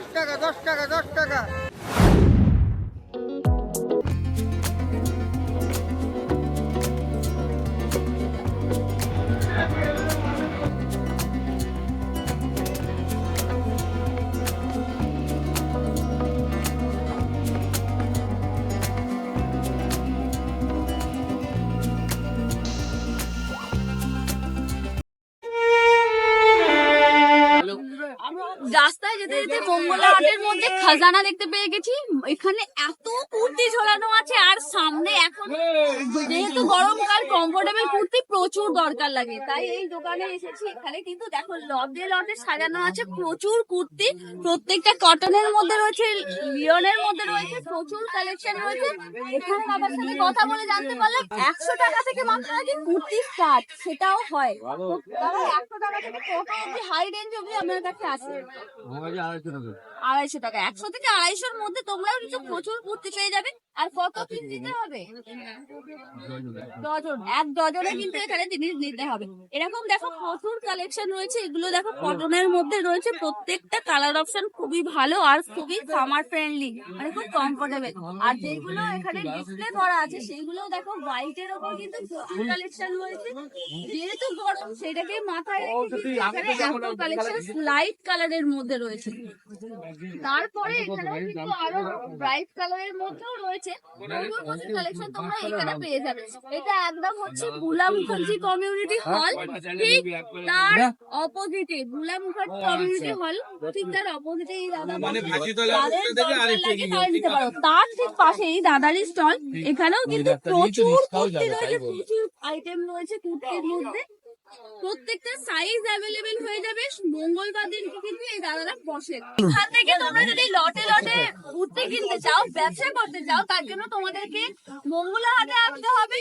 দশ টাকা দশ টাকা দশ রাস্তায় যেতে যেতে মঙ্গলা হাটের মধ্যে খাজানা দেখতে পেয়ে গেছি। এখানে এত কুর্তি ঝোলানো আছে আর সামনে এখন যেহেতু গরমকাল কমফোর্টেবল কুর্তি প্রচুর দরকার লাগে। তাই এই দোকানে এসেছি এখানে। কিন্তু দেখো লটে লটে সাজানো আছে প্রচুর কুর্তি। প্রত্যেকটা কটনের মধ্যে রয়েছে লিওনের মধ্যে রয়েছে প্রচুর কালেকশন রয়েছে। এখানে বাবার সাথে কথা বলে জানতে পারলাম একশো টাকা থেকে মাত্র নাকি কুর্তি স্টার্ট সেটাও হয়। একশো টাকা থেকে কত অব্দি হাই রেঞ্জ অব্দি আপনার কাছে আছে। আড়াইশো টাকা। একশো থেকে আড়াইশোর মধ্যে তোমরাও কিছু প্রচুর কুর্তি পেয়ে যাবে। আর কত পিস দিতে হবে? ডজন। এক ডজনে কিন্তু এখানে জিনিস নিতে হবে। এরকম দেখো প্রচুর কালেকশন রয়েছে। এগুলো দেখো কটনের মধ্যে রয়েছে। প্রত্যেকটা কালার অপশন খুবই ভালো আর খুবই সামার ফ্রেন্ডলি মানে খুব কমফোর্টেবল আর যেগুলো এখানে ডিসপ্লে করা আছে সেগুলো দেখো হোয়াইটের ওপর কিন্তু প্রচুর কালেকশন রয়েছে। যেহেতু গরম সেটাকে মাথায় রেখে এখানে এত কালেকশন লাইট কালারের মধ্যে রয়েছে। তারপরে এখানে কিন্তু আরও ব্রাইট কালারের মধ্যেও রয়েছে। প্রচুর প্রচুর কালেকশন তোমরা এখানে পেয়ে যাবে। এটা একদম হচ্ছে বুলা মুখার্জি কমিউনিটি হল ঠিক তার অপোজিটে বুলা মুখার্জি কমিউনিটি হল ঠিক তার অপোজিটে এই দাদা মানে তারা নিতে পারো। তার ঠিক পাশেই দাদারই স্টল এখানেও কিন্তু প্রচুর কুর্তি রয়েছে প্রচুর আইটেম রয়েছে কুর্তির মধ্যে। প্রত্যেকটা সাইজ অ্যাভেলেবেল হয়ে যাবে। মঙ্গলবার দিন কিন্তু এই দাদারা বসে। এখান থেকে তোমরা যদি লটে লটে কুর্তি কিনতে চাও ব্যবসা করতে চাও তার জন্য তোমাদেরকে মঙ্গলা হাটে আসতে হবে।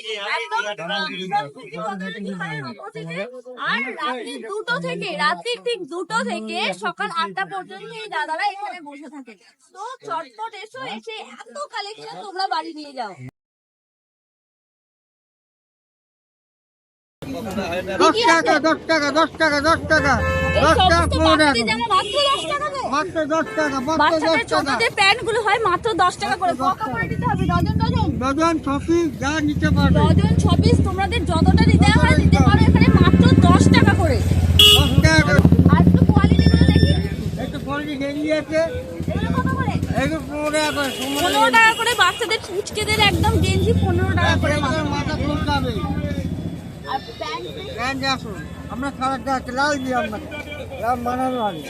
আর রাত্রি দুটো থেকে রাত্রি ঠিক দুটো থেকে সকাল আটটা পর্যন্ত এই দাদারা এখানে বসে থাকে। তো চটপট এসো এসে এত কালেকশন তোমরা বাড়ি নিয়ে যাও। দশ টাকা দশ টাকা দশ টাকা দশ টাকা। দশ টাকা পনেরো মাত্র দশ মাত্র দশ হয় মাত্র দশ টাকা করে। কত করে দিতে হবে ডজন ডজন। ডজন ছপি যা নিতে পারবে। ডজন ছ তোমাদের যতটা দিতে হয় দিতে পারো এখানে মাত্র দশ টাকা করে। দশ টাকা। আর একটু কোয়ালিটি গুলো দেখি। একটু পরে গেঞ্জি আছে। পনেরো টাকা করে বাচ্চাদের ফুচকেদের একদম গেঞ্জি পনেরো টাকা করে মাথা প্যান্ট আসুন। আমরা লাল দিয়ে আপনাকে লাল বানানো হবে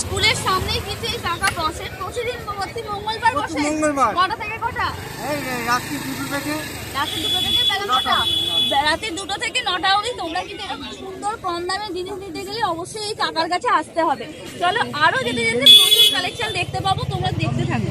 স্কুলের সামনেই কিন্তু এই টাকা বসে। প্রতিদিন প্রতি মঙ্গলবার বসে। মঙ্গলবার। কটা থেকে কটা? রাত্রি দুটো থেকে। রাত্রি দুটো থেকে বেলা নটা। রাতে দুটো থেকে নটা অবধি তোমরা কিন্তু এরকম সুন্দর কম দামে জিনিস নিতে গেলে অবশ্যই এই কাকার কাছে আসতে হবে। চলো আরও যেতে যেতে প্রচুর কালেকশন দেখতে পাবো তোমরা দেখতে থাকো।